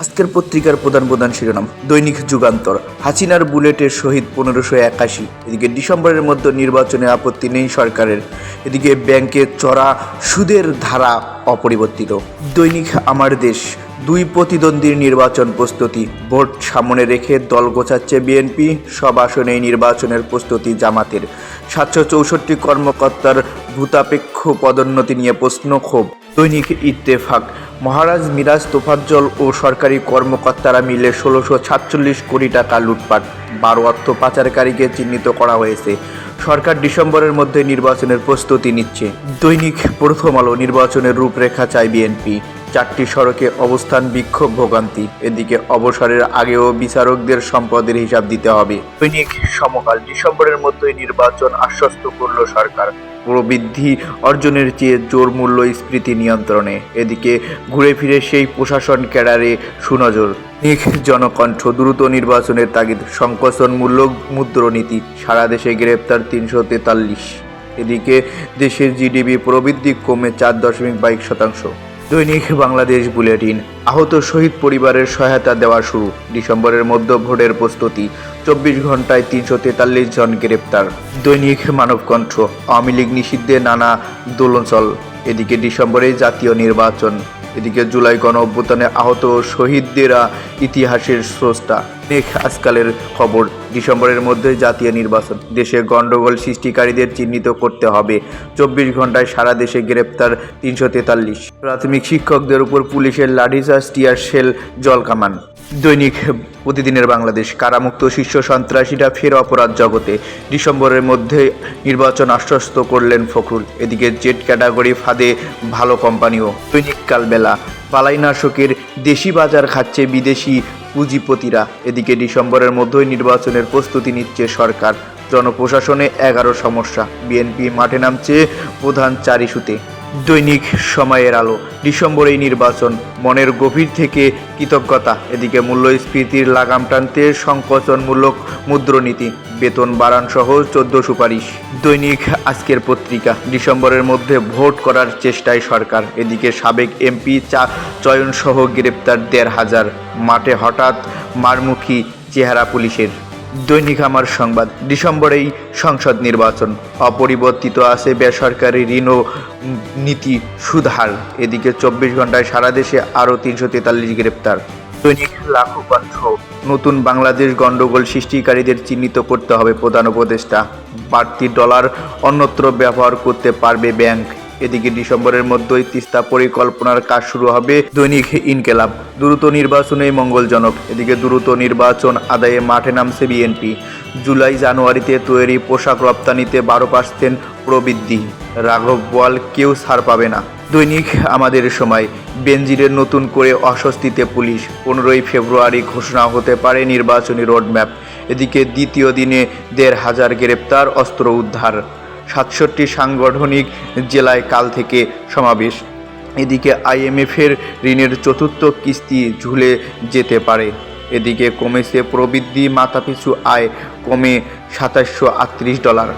আজকের পত্রিকার প্রধান প্রধান শিরোনাম, দৈনিক যুগান্তর। হাসিনার বুলেটের শহীদ পনেরোশো একাশি। এদিকে ডিসেম্বরের মধ্যে নির্বাচনে আপত্তি নেই সরকারের। এদিকে ব্যাংকে চড়া সুদের ধারা অপরিবর্তিত। দৈনিক আমার দেশ, দুই প্রতিদ্বন্দ্বীর নির্বাচন প্রস্তুতি। ভোট সামনে রেখে দল গোছাচ্ছে বিএনপি, সব আসনেই নির্বাচনের প্রস্তুতি জামাতের। সাতশো চৌষট্টি কর্মকর্তার ভূতাপেক্ষ পদোন্নতি নিয়ে প্রশ্ন ক্ষোভ। দৈনিক ইত্তেফাক মহারাজ মিরাজ তোফাজ্জল ও সরকারি কর্মকর্তারা মিলে ষোলোশো সাতচল্লিশ কোটি টাকা লুটপাট, বারো অর্থ পাচারকারীকে চিহ্নিত করা হয়েছে। সরকার ডিসেম্বরের মধ্যে নির্বাচনের প্রস্তুতি নিচ্ছে। দৈনিক প্রথম আলো নির্বাচনের রূপরেখা চায় বিএনপি। চারটি সড়কে অবস্থান বিক্ষোভ ভোগান্তি, এদিকে অবসরের আগেও বিচারকদের সম্পদের হিসাব দিতে হবে। দৈনিক সমকাল ডিসেম্বরের মধ্যে নির্বাচন আশ্বস্ত করল সরকার। প্রবৃদ্ধি অর্জনের চেয়ে জোর মূল্যস্ফীতি নিয়ন্ত্রণে। এদিকে ঘুরে ফিরে সেই প্রশাসন ক্যাডারে সুনজর। নিখ জনকণ্ঠ দ্রুত নির্বাচনের তাগিদ, সংকোচন মূল্য মুদ্রনীতি, সারা দেশে গ্রেপ্তার তিনশো তেতাল্লিশ। এদিকে দেশের জিডিপি প্রবৃদ্ধি কমে চার দশমিক বাইশ শতাংশ। দৈনিক বাংলাদেশ বুলেটিন, আহত শহীদ পরিবারের সহায়তা দেওয়া শুরু, ডিসেম্বরের মধ্য ভোটের প্রস্তুতি। চব্বিশ ঘন্টায় তিনশো তেতাল্লিশ জন গ্রেপ্তার। দৈনিক মানবকণ্ঠ, আওয়ামী লীগ নিষিদ্ধে নানা দোলনচল। এদিকে ডিসেম্বরে জাতীয় নির্বাচন, এদিকে জুলাই গণ অভ্যুত্থানে আহত শহীদদেরা ইতিহাসের স্রষ্টা। নেক আজকালের খবর, ডিসেম্বরের মধ্যে জাতীয় নির্বাচন। দেশে গণ্ডগোল সৃষ্টিকারীদের চিহ্নিত করতে হবে। চব্বিশ ঘন্টায় সারা দেশে গ্রেপ্তার তিনশো তেতাল্লিশ। প্রাথমিক শিক্ষকদের উপর পুলিশের লাঠিচার্জ, টিয়ার শেল, জল কামান। দৈনিক প্রতিদিনের বাংলাদেশ, কারামুক্ত শীর্ষ সন্ত্রাসীরা ফের অপরাধ জগতে। ডিসেম্বরের মধ্যে নির্বাচন আশ্বস্ত করলেন ফখরুল। এদিকে জেট ক্যাটাগরি ফাঁদে ভালো কোম্পানিও। দৈনিক কালবেলা পালাইনাশকের দেশি বাজার খাচ্ছে বিদেশি পুঁজিপতিরা। এদিকে ডিসেম্বরের মধ্যেই নির্বাচনের প্রস্তুতি নিচ্ছে সরকার। জনপ্রশাসনে এগারো সমস্যা। বিএনপি মাঠে নামছে প্রধান চার ইস্যুতে দৈনিক সময়ের আলো। ডিসেম্বরেই নির্বাচন, মনের গভীর থেকে কৃতজ্ঞতা। এদিকে মূল্যস্ফীতির লাগাম টানতে সংকোচনমূলক মুদ্রনীতি, বেতন বাড়ান সহ চোদ্দ সুপারিশ। দৈনিক আজকের পত্রিকা, ডিসেম্বরের মধ্যে ভোট করার চেষ্টায় সরকার। এদিকে সাবেক এমপি চা চয়ন সহ গ্রেপ্তার দেড় হাজার। মাঠে হঠাৎ মারমুখী চেহারা পুলিশের। দৈনিক আমার সংবাদ। ডিসেম্বরেই সংসদ নির্বাচন। অপরিবর্তিত আছে বেসরকারি ঋণ নীতি সুধার। এদিকে চব্বিশ ঘন্টায় সারা দেশে আরও তিনশো তেতাল্লিশ গ্রেপ্তার। দৈনিক লাখো কণ্ঠ নতুন বাংলাদেশ গণ্ডগোল সৃষ্টিকারীদের চিহ্নিত করতে হবে প্রধান উপদেষ্টা। বাড়তি ডলার অন্যত্র ব্যবহার করতে পারবে ব্যাংক। এদিকে ডিসেম্বরের মধ্যেই তিস্তা পরিকল্পনার কাজ শুরু হবে দৈনিক ইনকেলাব। দ্রুত নির্বাচনেই মঙ্গলজনক। এদিকে দ্রুত নির্বাচন আদায়ে মাঠে নামছে বিএনপি। জুলাই জানুয়ারিতে তৈরি পোশাক রপ্তানিতে বারো পার্সেন্ট প্রবৃদ্ধি। রাঘব বোয়াল কেউ ছাড় পাবে না। দৈনিক আমাদের সময়। বেনজিরের নতুন করে অস্বস্তিতে পুলিশ। পনেরোই ফেব্রুয়ারি ঘোষণা হতে পারে নির্বাচনী রোডম্যাপ। এদিকে দ্বিতীয় দিনে দেড় হাজার গ্রেপ্তার, অস্ত্র উদ্ধার। সাতষট্টি সাংগঠনিক জেলায় কাল থেকে সমাবেশ। এদিকে আইএমএফের ঋণের চতুর্থ কিস্তি ঝুলে যেতে পারে। এদিকে কমেছে প্রবৃদ্ধি, মাথাপিছু আয় কমে সাতাশশো আটত্রিশ ডলার।